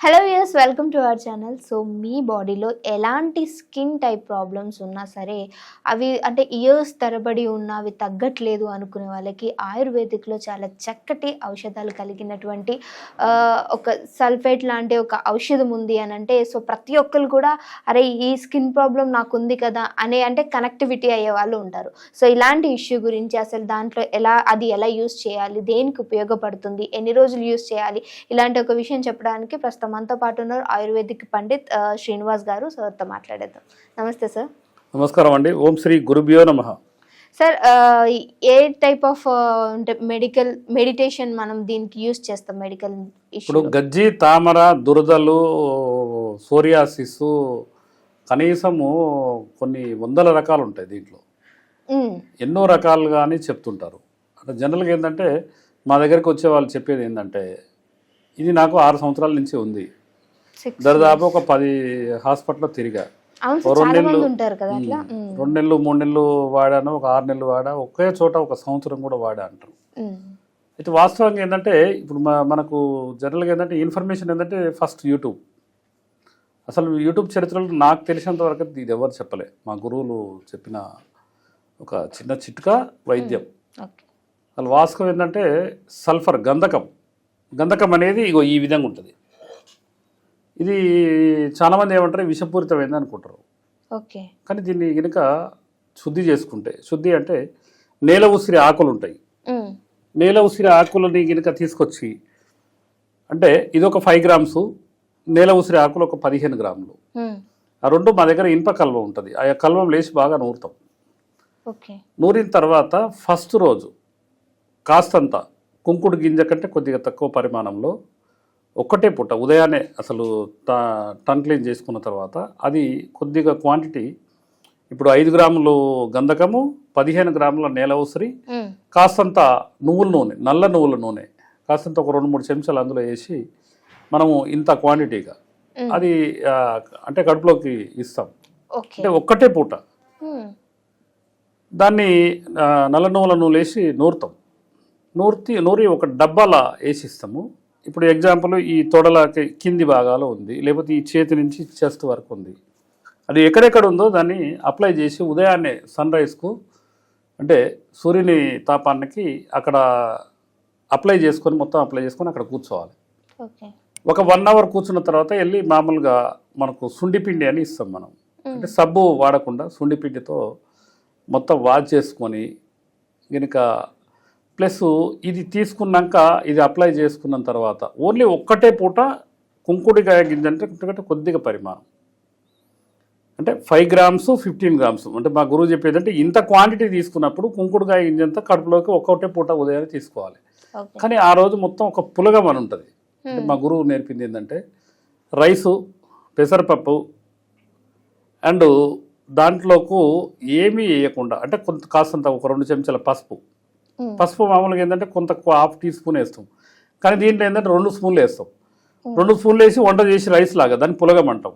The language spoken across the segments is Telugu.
Hello use welcome to our channel so మీ బాడీలో ఎలాంటి స్కిన్ టైప్ ప్రాబ్లమ్స్ ఉన్నా సరే అవి అంటే ఇయర్స్ తరబడి ఉన్న అవి తగ్గట్లేదు అనుకునే వాళ్ళకి ఆయుర్వేదిక్లో చాలా చక్కటి ఔషధాలు కలిగినటువంటి ఒక సల్ఫేట్ లాంటి ఒక ఔషధం ఉంది అని అంటే సో ప్రతి ఒక్కరు కూడా అరే ఈ స్కిన్ ప్రాబ్లం నాకు ఉంది కదా అనే అంటే కనెక్టివిటీ అయ్యే వాళ్ళు ఉంటారు. సో ఇలాంటి ఇష్యూ గురించి అసలు దాంట్లో ఎలా అది ఎలా యూస్ చేయాలి దేనికి ఉపయోగపడుతుంది ఎన్ని రోజులు యూస్ చేయాలి ఇలాంటి ఒక విషయం చెప్పడానికి ప్రస్తుతం మనతో పాటు ఉన్నారు ఆయుర్వేదిక్ పండిత్ శ్రీనివాస్ గారు. సార్తో మాట్లాడేద్దాం. నమస్తే సార్. నమస్కారం అండి. ఓం శ్రీ గురుభ్యో నమ. సార్ ఏ టైప్ ఆఫ్ మెడికల్ మెడిటేషన్ మనం దీనికి యూస్ చేస్తాం మెడికల్ ఇప్పుడు గజ్జి తామర దురదలు సోరియాసిస్ కనీసము కొన్ని వందల రకాలు ఉంటాయి దీంట్లో ఎన్నో రకాలుగా అని చెప్తుంటారు. అంటే జనరల్గా ఏంటంటే మా దగ్గరికి వచ్చే వాళ్ళు చెప్పేది ఏంటంటే ఇది నాకు ఆరు సంవత్సరాల నుంచి ఉంది. దరిదాపు ఒక పది హాస్పిటల్లో తిరిగా. రెండు నెలలు రెండు నెలలు మూడు నెలలు వాడాను ఒక ఆరు నెలలు వాడా ఒకే చోట ఒక సంవత్సరం కూడా వాడా అంటారు. అయితే వాస్తవంగా ఏంటంటే ఇప్పుడు మనకు జనరల్గా ఏంటంటే ఇన్ఫర్మేషన్ ఏంటంటే ఫస్ట్ యూట్యూబ్. అసలు యూట్యూబ్ చరిత్రలో నాకు తెలిసినంత వరకు ఇది ఎవరు చెప్పలే. మా గురువులు చెప్పిన ఒక చిన్న చిట్కా వైద్యం. అసలు వాస్తవం ఏంటంటే సల్ఫర్ గంధకం. గంధకం అనేది ఇగో ఈ విధంగా ఉంటుంది. ఇది చాలామంది ఏమంటారు విషపూరితమైంది అనుకుంటారు. ఓకే. కానీ దీన్ని కనుక శుద్ధి చేసుకుంటే శుద్ధి అంటే నేల ఉసిరి ఆకులు ఉంటాయి. నేల ఉసిరి ఆకులని కనుక తీసుకొచ్చి అంటే ఇది ఒక ఫైవ్ గ్రామ్స్ నేల ఉసిరి ఆకులు ఒక పదిహేను గ్రాములు. ఆ రెండు మా దగ్గర ఇనుప కల్వం ఉంటుంది. ఆ కల్వం లేచి బాగా నూరుతాం. ఓకే. నూరిన తర్వాత ఫస్ట్ రోజు కాస్తంత కుంకుడు గింజ కంటే కొద్దిగా తక్కువ పరిమాణంలో ఒక్కటే పూట ఉదయాన్నే అసలు టన్ క్లీన్ చేసుకున్న తర్వాత అది కొద్దిగా క్వాంటిటీ ఇప్పుడు ఐదు గ్రాములు గంధకము పదిహేను గ్రాముల నేల ఉసిరి కాస్తంత నువ్వుల నూనె నల్ల నువ్వుల నూనె కాస్తంత ఒక రెండు మూడు చెంచాలు అందులో వేసి మనము ఇంత క్వాంటిటీగా అది అంటే కడుపులోకి ఇస్తాం. అంటే ఒక్కటే పూట. దాన్ని నల్ల నువ్వుల నూనె వేసి నూరుతాం. నూర్తి నూరి ఒక డబ్బాలా వేసి ఇస్తాము ఇప్పుడు ఎగ్జాంపుల్ ఈ తొడల కింది భాగాలు ఉంది. లేకపోతే ఈ చేతి నుంచి చెస్ట్ వరకు ఉంది. అది ఎక్కడెక్కడ ఉందో దాన్ని అప్లై చేసి ఉదయాన్నే సన్ రైజ్కు అంటే సూర్యుని తాపానికి అక్కడ అప్లై చేసుకొని మొత్తం అప్లై చేసుకొని అక్కడ కూర్చోవాలి. ఒక వన్ అవర్ కూర్చున్న తర్వాత వెళ్ళి మామూలుగా మనకు సుండిపిండి అని ఇస్తాం మనం. అంటే సబ్బు వాడకుండా సుండిపిండితో మొత్తం వాష్ చేసుకొని కనుక ప్లస్ ఇది తీసుకున్నాక ఇది అప్లై చేసుకున్న తర్వాత ఓన్లీ ఒక్కటే పూట కుంకుడికాయ గింజ అంటే కొద్దిగా పరిమాణం. అంటే ఫైవ్ గ్రామ్స్ ఫిఫ్టీన్ గ్రామ్స్. అంటే మా గురువు చెప్పేది అంటే ఇంత క్వాంటిటీ తీసుకున్నప్పుడు కుంకుడుకాయ గింజ అంతా కడుపులోకి ఒక్కటే పూట ఉదయాన్నే తీసుకోవాలి. కానీ ఆ రోజు మొత్తం ఒక పులగం అని ఉంటుంది. అంటే మా గురువు నేర్పింది ఏంటంటే రైసు పెసరపప్పు అండ్ దాంట్లోకు ఏమీ వేయకుండా అంటే కొంత కాస్తంత ఒక రెండు చెంచాల పసుపు పసుపు మామూలుగా ఏంటంటే కొంత హాఫ్ టీ స్పూన్ వేస్తాం. కానీ దీంట్లో ఏంటంటే రెండు స్పూన్లు వేస్తాం. రెండు స్పూన్లు వేసి వంట చేసి రైస్ లాగా దాన్ని పులగం అంటాం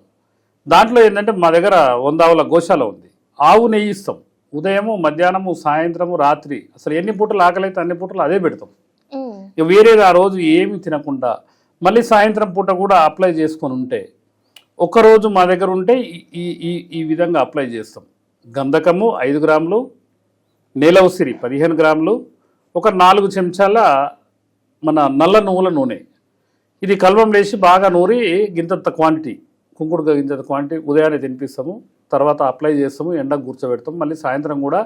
దాంట్లో ఏంటంటే మా దగ్గర వంద ఆవుల గోశాల ఉంది. ఆవు నెయ్యి ఇస్తాం. ఉదయము మధ్యాహ్నము సాయంత్రము రాత్రి అసలు ఎన్ని పూటలు ఆకలి అయితే అన్ని పూటలు అదే పెడతాం. ఇక వేరేది ఆ రోజు ఏమీ తినకుండా మళ్ళీ సాయంత్రం పూట కూడా అప్లై చేసుకొని ఉంటే ఒక్కరోజు మా దగ్గర ఉంటే ఈ- ఈ ఈ ఈ విధంగా అప్లై చేస్తాం. గంధకము ఐదు గ్రాములు నేల ఉసిరి పదిహేను గ్రాములు ఒక నాలుగు చెంచాల మన నల్ల నువ్వుల నూనె. ఇది కల్వం వేసి బాగా నూరి గింతంత క్వాంటిటీ కుంకుడు గింజంత క్వాంటిటీ ఉదయాన్నే తినిపిస్తాము తర్వాత అప్లై చేస్తాము ఎండకు కూర్చోబెడతాం మళ్ళీ సాయంత్రం కూడా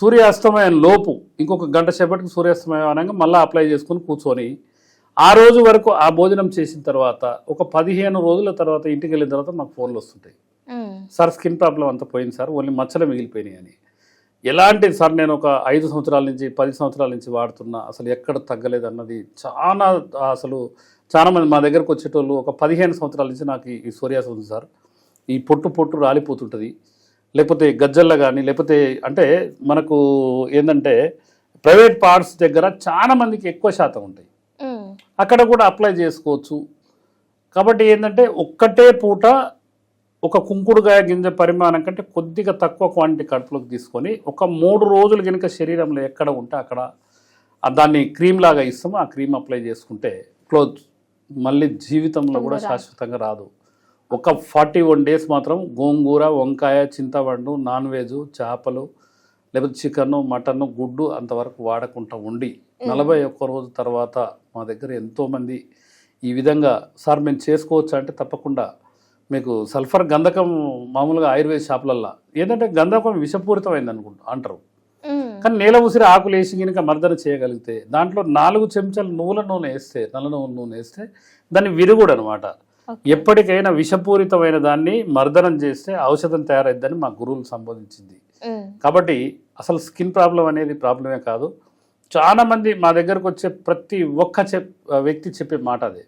సూర్యాస్తమయం లోపు ఇంకొక గంట సేపటికి సూర్యాస్తమయం అనగా మళ్ళీ అప్లై చేసుకొని కూర్చొని ఆ రోజు వరకు ఆ భోజనం చేసిన తర్వాత ఒక పదిహేను రోజుల తర్వాత ఇంటికి వెళ్ళిన తర్వాత మాకు ఫోన్లు వస్తుంటాయి. సార్ స్కిన్ ప్రాబ్లం అంతా పోయింది సార్ ఓన్లీ మచ్చలు మిగిలిపోయినాయి అని ఎలాంటి సార్ నేను ఒక ఐదు సంవత్సరాల నుంచి పది సంవత్సరాల నుంచి వాడుతున్నా అసలు ఎక్కడ తగ్గలేదు అన్నది చాలా అసలు చాలా మంది మా దగ్గరకు వచ్చేటోళ్ళు ఒక పదిహేను సంవత్సరాల నుంచి నాకు ఈ- సోరియాస్ ఉంది సార్. ఈ పొట్టు పొట్టు రాలిపోతుంటుంది. లేకపోతే గజ్జల్లో కానీ లేకపోతే అంటే మనకు ఏంటంటే ప్రైవేట్ పార్ట్స్ దగ్గర చాలా మందికి ఎక్కువ శాతం ఉంటాయి. అక్కడ కూడా అప్లై చేసుకోవచ్చు. కాబట్టి ఏంటంటే ఒక్కటే పూట ఒక కుంకుడుగాయ గింజ పరిమాణం కంటే కొద్దిగా తక్కువ క్వాంటిటీ కడుపులోకి తీసుకొని ఒక మూడు రోజులు కనుక శరీరంలో ఎక్కడ ఉంటే అక్కడ దాన్ని క్రీమ్ లాగా ఇస్తాము ఆ క్రీమ్ అప్లై చేసుకుంటే క్లోజ్ మళ్ళీ జీవితంలో కూడా. శాశ్వతంగా రాదు ఒక ఫార్టీ వన్ డేస్ మాత్రం గోంగూర వంకాయ చింతపండు నాన్ వెజ్ చేపలు లేకపోతే చికెన్ మటన్ గుడ్డు అంతవరకు వాడకుండా ఉండి నలభై ఒక్క రోజు తర్వాత మా దగ్గర ఎంతోమంది ఈ విధంగా సార్ మేము చేసుకోవచ్చు అంటే తప్పకుండా మీకు సల్ఫర్ గంధకం మామూలుగా ఆయుర్వేద షాపులల్లో ఏంటంటే గంధకం విషపూరితమైంది అనుకుంటా అంటారు. కానీ నేల ఉసిరి ఆకులు వేసి కనుక మర్దన చేయగలిగితే దాంట్లో నాలుగు చెంచాలు నువ్వుల నూనె వేస్తే నల్ల నువ్వుల నూనె వేస్తే దాన్ని విరుగుడు అనమాట. ఎప్పటికైనా విషపూరితమైన దాన్ని మర్దనం చేస్తే ఔషధం తయారైద్దని మా గురువులు సంబోధించింది. కాబట్టి అసలు స్కిన్ ప్రాబ్లం అనేది ప్రాబ్లమే కాదు చాలా మంది మా దగ్గరకు వచ్చే ప్రతి ఒక్క వ్యక్తి చెప్పే మాట అదే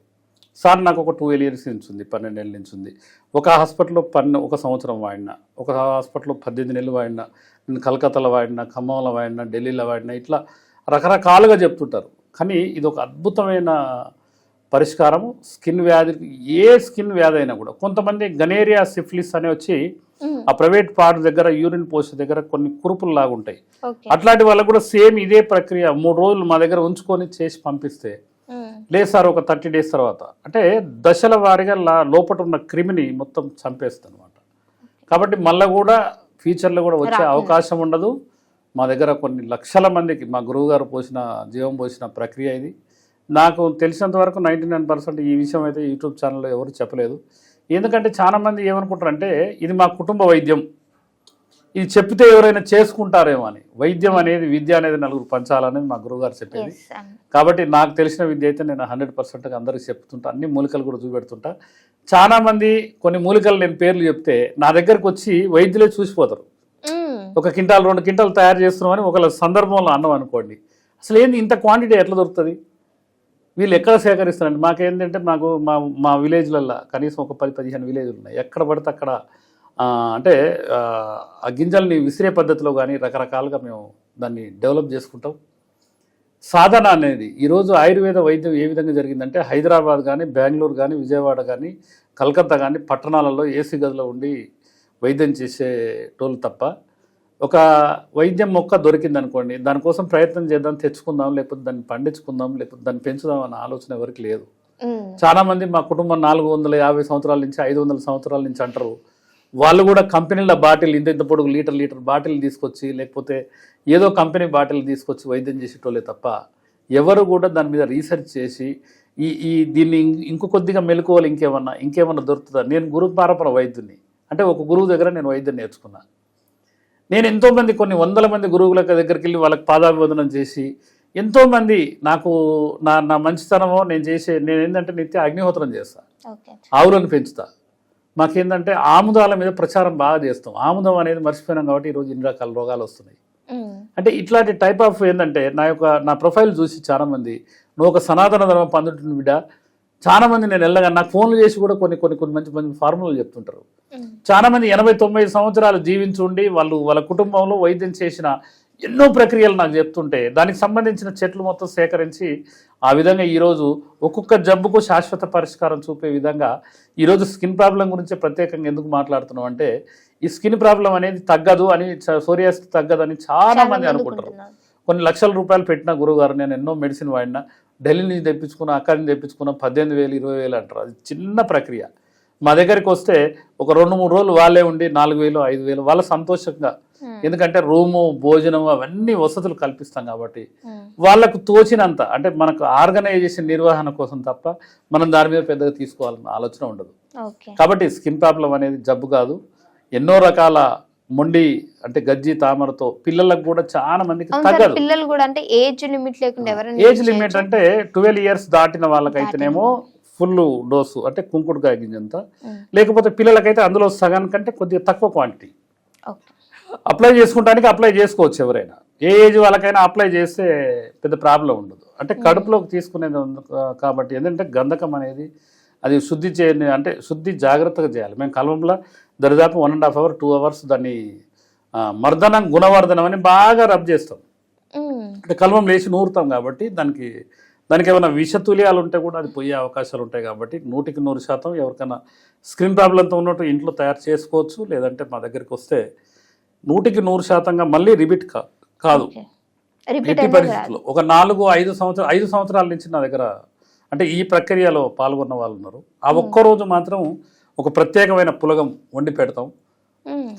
సార్ నాకు ఒక టూ ఇయర్స్ నుంచి ఉంది పన్నెండేళ్ళ నుంచి ఉంది ఒక హాస్పిటల్లో పన్నె ఒక సంవత్సరం వాడినా ఒక హాస్పిటల్లో పద్దెనిమిది నెలలు వాడినా నేను కలకత్తాలో వాడినా ఖమ్మంలో వాడినా ఢిల్లీలో వాడినా ఇట్లా రకరకాలుగా చెప్తుంటారు కానీ ఇది ఒక అద్భుతమైన పరిష్కారము స్కిన్ వ్యాధికి ఏ స్కిన్ వ్యాధి అయినా కూడా కొంతమంది గనేరియా సిఫిలిస్ అని వచ్చి. ఆ ప్రైవేట్ పార్ట్ దగ్గర యూరిన్ పోస్ట్ దగ్గర కొన్ని కురుపులు లాగా ఉంటాయి ఓకే అట్లాంటి వాళ్ళకు కూడా సేమ్ ఇదే ప్రక్రియ మూడు రోజులు మా దగ్గర ఉంచుకొని చేసి పంపిస్తే. లేదు సార్ ఒక థర్టీ డేస్ తర్వాత. అంటే దశల వారీగా లా- లోపట ఉన్న క్రిమిని మొత్తం చంపేస్తుంది అనమాట కాబట్టి మళ్ళీ కూడా ఫ్యూచర్లో కూడా వచ్చే. అవకాశం ఉండదు. మా దగ్గర కొన్ని లక్షల మందికి మా గురువు గారు పోసిన జీవం పోసిన ప్రక్రియ ఇది. నాకు తెలిసినంత వరకు నైంటీ నైన్ పర్సెంట్ ఈ విషయం అయితే యూట్యూబ్ ఛానల్లో ఎవరు చెప్పలేదు. ఎందుకంటే చాలా మంది ఏమనుకుంటారంటే ఇది మా కుటుంబ వైద్యం. ఇది చెప్తే ఎవరైనా చేసుకుంటారేమో అని. వైద్యం అనేది విద్య అనేది నలుగురు పంచాలనేది మా గురువుగారు చెప్పేది. కాబట్టి నాకు తెలిసిన విద్య అయితే నేను హండ్రెడ్ పర్సెంట్గా అందరికి చెప్తుంటా. అన్ని మూలికలు కూడా చూపెడుతుంటా. చాలా మంది కొన్ని మూలికలు నేను పేర్లు చెప్తే నా దగ్గరకు వచ్చి వైద్యులే చూసిపోతారు. ఒక క్వింటాల్ రెండు క్వింటాలు తయారు చేస్తున్నామని ఒక సందర్భంలో అన్నం అనుకోండి. అసలు ఏంది ఇంత క్వాంటిటీ ఎట్లా దొరుకుతుంది? వీళ్ళు ఎక్కడ సేకరిస్తారండి? మాకేంటంటే మాకు మా మా విలేజ్లల్లో కనీసం ఒక పది పదిహేను విలేజ్లు ఉన్నాయి. ఎక్కడ పడితే అక్కడ అంటే ఆ, గింజల్ని విసిరే పద్ధతిలో కానీ రకరకాలుగా మేము దాన్ని డెవలప్ చేసుకుంటాం సాధన అనేది ఈరోజు ఆయుర్వేద వైద్యం ఏ విధంగా జరిగిందంటే హైదరాబాద్ కానీ బెంగళూరు కానీ విజయవాడ కానీ కలకత్తా కానీ పట్టణాలలో ఏసీ గదిలో ఉండి వైద్యం చేసేటోళ్ళు తప్ప ఒక వైద్యం మొక్క దొరికింది అనుకోండి దానికోసం ప్రయత్నం చేద్దాం తెచ్చుకుందాం లేకపోతే దాన్ని పండించుకుందాం లేకపోతే దాన్ని పెంచుదాం అన్న ఆలోచన ఎవరికి లేదు మ్మ్. చాలా మంది మా కుటుంబం నాలుగు వందల యాభై సంవత్సరాల నుంచి ఐదు వందల సంవత్సరాల నుంచి అంటారు వాళ్ళు కూడా కంపెనీల బాటిల్ ఇంత ఇంత పొడుగు లీటర్ లీటర్ బాటిల్ తీసుకొచ్చి లేకపోతే ఏదో కంపెనీ బాటిల్ తీసుకొచ్చి వైద్యం చేసేటోళ్ళే తప్ప ఎవరు కూడా దాని మీద రీసెర్చ్ చేసి ఈ ఈ దీన్ని ఇంకో కొద్దిగా మెలకువలు ఇంకేమన్నా ఇంకేమన్నా దొరుకుతుందా? నేను గురు పారపర వైద్యుని. అంటే ఒక గురువు దగ్గర నేను వైద్యం నేర్చుకున్నా. నేను ఎంతోమంది కొన్ని వందల మంది గురువుల దగ్గరికి వెళ్ళి వాళ్ళకి పాదాభివందనం చేసి ఎంతోమంది నాకు నా నా మంచితనమో నేను చేసే నేను ఏంటంటే నిత్య అగ్నిహోత్రం చేస్తాను ఆవులను పెంచుతా. మాకేంటంటే ఆముదాల మీద ప్రచారం బాగా చేస్తాం ఆముదం అనేది మర్చిపోయినాం కాబట్టి ఈరోజు ఇన్ని రకాల రోగాలు వస్తున్నాయి. అంటే ఇట్లాంటి టైప్ ఆఫ్ ఏంటంటే నా యొక్క నా ప్రొఫైల్ చూసి చాలామంది నువ్వు ఒక సనాతన ధర్మం పొందుతున్న బిడ్డ చాలా మంది నేను వెళ్ళగా నాకు ఫోన్లు చేసి కూడా కొన్ని కొన్ని కొన్ని మంచి మంచి ఫార్ములాలు చెప్తుంటారు మ్మ్. చాలా మంది ఎనభై తొంభై సంవత్సరాలు జీవించుండి వాళ్ళు వాళ్ళ కుటుంబంలో వైద్యం చేసిన ఎన్నో ప్రక్రియలు నాకు చెప్తుంటే దానికి సంబంధించిన చెట్లు మొత్తం సేకరించి ఆ విధంగా ఈరోజు ఒక్కొక్క జబ్బుకు శాశ్వత పరిష్కారం చూపే విధంగా ఈరోజు స్కిన్ ప్రాబ్లం గురించి ప్రత్యేకంగా ఎందుకు మాట్లాడుతున్నాం అంటే ఈ స్కిన్ ప్రాబ్లం అనేది తగ్గదు అని సోరియాస్ తగ్గదు అని చాలా మంది అనుకుంటారు. కొన్ని లక్షల రూపాయలు పెట్టిన గురువుగారు నేను ఎన్నో మెడిసిన్ వాడినా ఢిల్లీ నుంచి తెప్పించుకున్నా అక్కడి నుంచి తెప్పించుకున్నా పద్దెనిమిది వేలు ఇరవై వేలు అంటారు అది చిన్న ప్రక్రియ మా దగ్గరికి వస్తే ఒక రెండు మూడు రోజులు వాళ్ళే ఉండి నాలుగు వేలు ఐదు వేలు వాళ్ళ సంతోషంగా. ఎందుకంటే రూము భోజనం అవన్నీ వసతులు కల్పిస్తాం కాబట్టి మ్మ్. వాళ్ళకు తోచినంత అంటే మనకు ఆర్గనైజేషన్ నిర్వహణ కోసం తప్ప మనం దాని మీద పెద్దగా తీసుకోవాలన్న ఆలోచన ఉండదు. కాబట్టి స్కిన్ ప్రాబ్లం అనేది జబ్బు కాదు. ఎన్నో రకాల మొండి అంటే గజ్జి తామరతో పిల్లలకు కూడా చాలా మందికి తగ్గదు. పిల్లలు కూడా అంటే ఏజ్ లిమిట్ లేకుండా ఎవరైనా ఏజ్ లిమిట్? అంటే ట్వెల్వ్ ఇయర్స్ దాటిన వాళ్ళకైతేనేమో ఫుల్ డోసు అంటే కుంకుడుకాయ గింజంత. లేకపోతే పిల్లలకైతే అందులో సగం కంటే కొద్దిగా తక్కువ క్వాంటిటీ. అప్లై చేసుకుంటానికి అప్లై చేసుకోవచ్చు ఎవరైనా. ఏ ఏజ్ వాళ్ళకైనా అప్లై చేస్తే పెద్ద ప్రాబ్లం ఉండదు. అంటే కడుపులోకి తీసుకునేది కాబట్టి ఏంటంటే గంధకం అనేది అది శుద్ధి చేయని అంటే శుద్ధి జాగ్రత్తగా చేయాలి. మేము కలంలో దరిదాపు one and half hour two hours దాన్ని మర్దనం గుణవర్ధనం అని బాగా రబ్ చేస్తాం. మ్మ్. అంటే కల్వం లేచి నూరుతాం కాబట్టి దానికి దానికి ఏమైనా విషతుల్యాలు ఉంటే కూడా అది పోయే అవకాశాలు ఉంటాయి కాబట్టి నూటికి నూరు శాతం ఎవరికైనా స్క్రీన్ ప్రాబ్లంతో ఉన్నట్టు ఇంట్లో తయారు చేసుకోవచ్చు. లేదంటే మా దగ్గరికి వస్తే నూటికి నూరు శాతంగా మళ్ళీ రిపీట్ కా కాదు. ఎట్టి పరిస్థితుల్లో ఒక నాలుగు ఐదు సంవత్సరాలు ఐదు సంవత్సరాల నుంచి నా దగ్గర అంటే ఈ ప్రక్రియలో పాల్గొన్న వాళ్ళు ఉన్నారు. ఆ ఒక్క రోజు మాత్రం ఒక ప్రత్యేకమైన పులగం వండి పెడతాం.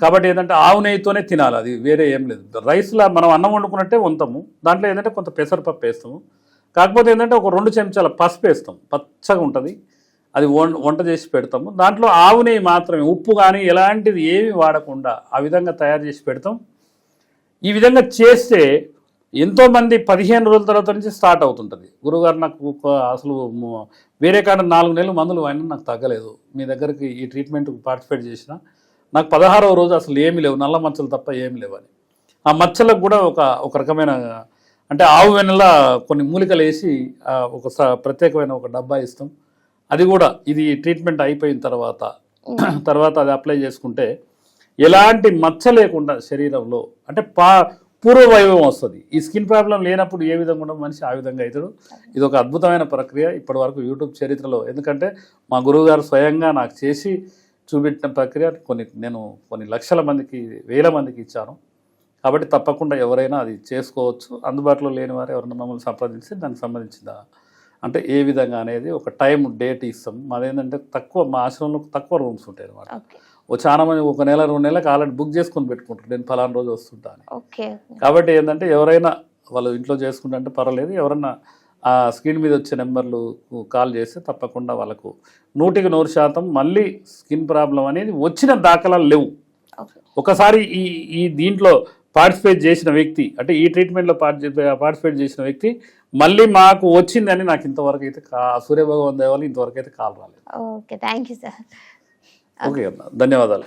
కాబట్టి ఏంటంటే ఆవు నెయ్యితోనే తినాలి అది వేరే ఏం లేదు. రైస్లో మనం అన్నం వండుకున్నట్టే వంతాము దాంట్లో ఏంటంటే కొంత పెసరపప్పు వేస్తాము. కాకపోతే ఏంటంటే ఒక రెండు చెంచాల పసుపు వేస్తాం. పచ్చగా ఉంటుంది. అది వం- వంట చేసి పెడతాము. దాంట్లో ఆవు నెయ్యి మాత్రమే ఉప్పు కానీ ఎలాంటిది ఏమి వాడకుండా ఆ విధంగా తయారు చేసి పెడతాం. ఈ విధంగా చేస్తే ఎంతోమంది పదిహేను రోజుల తర్వాత నుంచి స్టార్ట్ అవుతుంటుంది. గురుగారు నాకు ఒక- అసలు వేరే కాడ నాలుగు నెలలు మందులు వాడినా నాకు తగ్గలేదు. మీ దగ్గరికి ఈ ట్రీట్మెంట్ పార్టిసిపేట్ చేసిన నాకు పదహారవ రోజు అసలు ఏమి లేవు. నల్ల మచ్చలు తప్ప ఏమి లేవు అని. ఆ మచ్చలకు కూడా ఒక ఒక రకమైన అంటే ఆవు వెనలా కొన్ని మూలికలు వేసి ఒక ప్రత్యేకమైన ఒక డబ్బా ఇస్తాం. అది కూడా ఇది ట్రీట్మెంట్ అయిపోయిన తర్వాత తర్వాత అది అప్లై చేసుకుంటే ఎలాంటి మచ్చ లేకుండా శరీరంలో అంటే పా పూర్వ వైభవం వస్తుంది. ఈ స్కిన్ ప్రాబ్లం లేనప్పుడు ఏ విధంగా ఉండదు? మనిషి ఆ విధంగా అవుతాడు. ఇది ఒక అద్భుతమైన ప్రక్రియ. ఇప్పటి వరకు యూట్యూబ్ చరిత్రలో ఎందుకంటే మా గురువుగారు స్వయంగా నాకు చేసి చూపెట్టిన ప్రక్రియ కొన్ని నేను కొన్ని లక్షల మందికి వేల మందికి ఇచ్చాను. కాబట్టి తప్పకుండా ఎవరైనా అది చేసుకోవచ్చు. అందుబాటులో లేని వారు ఎవరైనా మమ్మల్ని సంప్రదించి దానికి సంబంధించిన అంటే ఏ విధంగా అనేది ఒక టైం డేట్ ఇస్తాం. మాదేంటంటే తక్కువ మా ఆశ్రమంలో తక్కువ రూమ్స్ ఉంటాయి అనమాట చాలా మంది ఒక నెల రెండు నెలలకు ఆల్రెడీ బుక్ చేసుకొని పెట్టుకుంటారు. నేను ఫలానా రోజు వస్తుంటా అని. ఓకే. కాబట్టి ఏంటంటే ఎవరైనా వాళ్ళు ఇంట్లో చేసుకుంటే అంటే పర్వాలేదు. ఎవరైనా ఆ స్క్రీన్ మీద వచ్చే నెంబర్లు కాల్ చేస్తే తప్పకుండా వాళ్ళకు నూటికి నూరు శాతం మళ్ళీ స్కిన్ ప్రాబ్లం అనేది వచ్చిన దాఖలాలు లేవు. ఒకసారి ఈ ఈ దీంట్లో పార్టిసిపేట్ చేసిన వ్యక్తి అంటే ఈ ట్రీట్మెంట్లో పార్టిసిపేట్ చేసిన వ్యక్తి మళ్ళీ మాకు వచ్చిందని నాకు ఇంతవరకు అయితే సూర్యభగవాన్ దేవాలి ఇంతవరకు అయితే కాల్ రాలేదు. Okay thank you sir. Okay ధన్యవాదాలు.